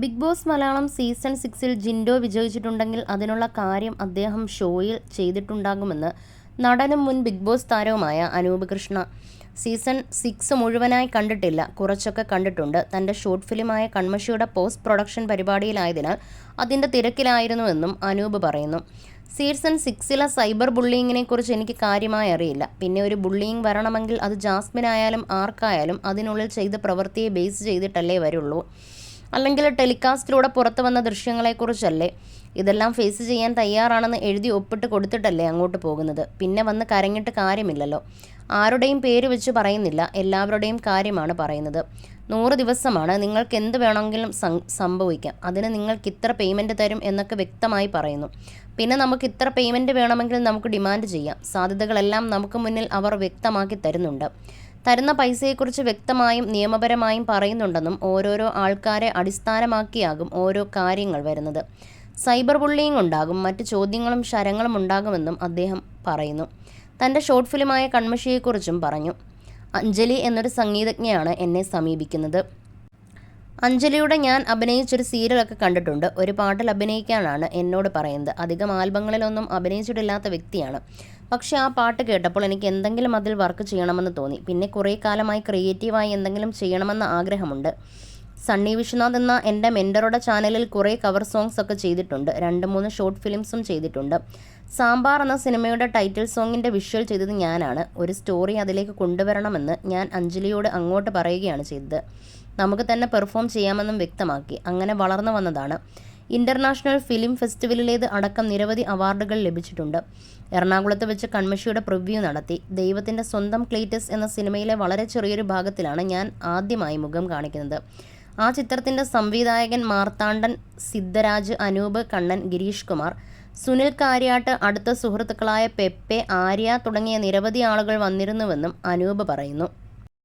Big boss Malayalam season സിക്സിൽ ജിൻഡോ വിജയിച്ചിട്ടുണ്ടെങ്കിൽ അതിനുള്ള കാര്യം അദ്ദേഹം ഷോയിൽ ചെയ്തിട്ടുണ്ടാകുമെന്ന് നടനും മുൻ ബിഗ് ബോസ് താരവുമായ അനൂപ് കൃഷ്ണ. സീസൺ സിക്സ് മുഴുവനായി കണ്ടിട്ടില്ല. കുറച്ചൊക്കെ കണ്ടിട്ടുണ്ട്. തന്റെ ഷോർട്ട് ഫിലിമായ കൺമഷിയുടെ പോസ്റ്റ് പ്രൊഡക്ഷൻ പരിപാടിയിലായതിനാൽ അതിന്റെ തിരക്കിലായിരുന്നുവെന്നും അനൂപ് പറയുന്നു. സീസൺ സിക്സിലെ സൈബർ ബുള്ളിങ്ങിനെ കുറിച്ച് എനിക്ക് കാര്യമായി അറിയില്ല. പിന്നെ ഒരു ബുള്ളിങ് വരണമെങ്കിൽ അത് ജാസ്മിൻ ആയാലും ആർക്കായാലും അതിനുള്ളിൽ ചെയ്ത പ്രവൃത്തിയെ ബേസ് ചെയ്തിട്ടല്ലേ വരുള്ളൂ. അല്ലെങ്കിൽ ടെലികാസ്റ്റിലൂടെ പുറത്തു വന്ന ദൃശ്യങ്ങളെക്കുറിച്ചല്ലേ? ഇതെല്ലാം ഫേസ് ചെയ്യാൻ തയ്യാറാണെന്ന് എഴുതി ഒപ്പിട്ട് കൊടുത്തിട്ടല്ലേ അങ്ങോട്ട് പോകുന്നത്. പിന്നെ വന്ന് കരഞ്ഞിട്ട് കാര്യമില്ലല്ലോ. ആരുടെയും പേര് വെച്ച് പറയുന്നില്ല. എല്ലാവരുടെയും കാര്യമാണ് പറയുന്നത്. നൂറ് ദിവസമാണ്. നിങ്ങൾക്ക് എന്ത് വേണമെങ്കിലും സംഭവിക്കാം. അതിന് നിങ്ങൾക്ക് ഇത്ര പേയ്മെന്റ് തരും എന്നൊക്കെ വ്യക്തമായി പറയുന്നു. പിന്നെ നമുക്ക് ഇത്ര പേയ്മെന്റ് വേണമെങ്കിൽ നമുക്ക് ഡിമാൻഡ് ചെയ്യാം. സാധ്യതകളെല്ലാം നമുക്ക് മുന്നിൽ അവർ വ്യക്തമാക്കി തരുന്നുണ്ട്. തരുന്ന പൈസയെക്കുറിച്ച് വ്യക്തമായും നിയമപരമായും പറയുന്നുണ്ടെന്നും ഓരോരോ ആൾക്കാരെ അടിസ്ഥാനമാക്കിയാകും ഓരോ കാര്യങ്ങൾ വരുന്നത്. സൈബർ ബുള്ളിയിങ് ഉണ്ടാകും മറ്റ് ചോദ്യങ്ങളും ശരങ്ങളും ഉണ്ടാകുമെന്നും അദ്ദേഹം പറയുന്നു. തന്റെ ഷോർട്ട് ഫിലിമായ കൺമഷിയെക്കുറിച്ചും പറഞ്ഞു. അഞ്ജലി എന്നൊരു സംഗീതജ്ഞയാണ് എന്നെ സമീപിക്കുന്നത്. അഞ്ജലിയുടെ ഞാൻ അഭിനയിച്ചൊരു സീരിയലൊക്കെ കണ്ടിട്ടുണ്ട്. ഒരു പാട്ടിൽ അഭിനയിക്കാനാണ് എന്നോട് പറയുന്നത്. അധികം ആൽബങ്ങളിലൊന്നും അഭിനയിച്ചിട്ടില്ലാത്ത വ്യക്തിയാണ്. പക്ഷേ ആ പാട്ട് കേട്ടപ്പോൾ എനിക്ക് എന്തെങ്കിലും അതിൽ വർക്ക് ചെയ്യണമെന്ന് തോന്നി. പിന്നെ കുറേ കാലമായി ക്രിയേറ്റീവായി എന്തെങ്കിലും ചെയ്യണമെന്ന ആഗ്രഹമുണ്ട്. സണ്ണി വിശ്വനാഥ് എന്ന എന്റെ മെന്ററുടെ ചാനലിൽ കുറേ കവർ സോങ്സ് ഒക്കെ ചെയ്തിട്ടുണ്ട്. രണ്ട് മൂന്ന് ഷോർട്ട് ഫിലിംസും ചെയ്തിട്ടുണ്ട്. സാമ്പാർ എന്ന സിനിമയുടെ ടൈറ്റിൽ സോങ്ങിന്റെ വിഷ്വൽ ചെയ്തത് ഞാനാണ്. ഒരു സ്റ്റോറി അതിലേക്ക് കൊണ്ടുവരണമെന്ന് ഞാൻ അഞ്ജലിയോട് അങ്ങോട്ട് പറയുകയാണ് ചെയ്തത്. നമുക്ക് തന്നെ പെർഫോം ചെയ്യാമെന്നും വ്യക്തമാക്കി. അങ്ങനെ വളർന്നു വന്നതാണ്. ഇന്റർനാഷണൽ ഫിലിം ഫെസ്റ്റിവലിലേത് അടക്കം നിരവധി അവാർഡുകൾ ലഭിച്ചിട്ടുണ്ട്. എറണാകുളത്ത് വെച്ച് കൺമഷിയുടെ പ്രിവ്യൂ നടത്തി. ദൈവത്തിന്റെ സ്വന്തം ക്ലീറ്റസ് എന്ന സിനിമയിലെ വളരെ ചെറിയൊരു ഭാഗത്തിലാണ് ഞാൻ ആദ്യമായി മുഖം കാണിക്കുന്നത്. ആ ചിത്രത്തിന്റെ സംവിധായകൻ മാർത്താണ്ഡൻ സിദ്ധരാജ് അനൂപ് കണ്ണൻ ഗിരീഷ് കുമാർ സുനിൽ കാര്യാട്ട് അടുത്ത സുഹൃത്തുക്കളായ പെപ്പെ ആര്യ തുടങ്ങിയ നിരവധി ആളുകൾ വന്നിരുന്നുവെന്നും അനൂപ് പറയുന്നു.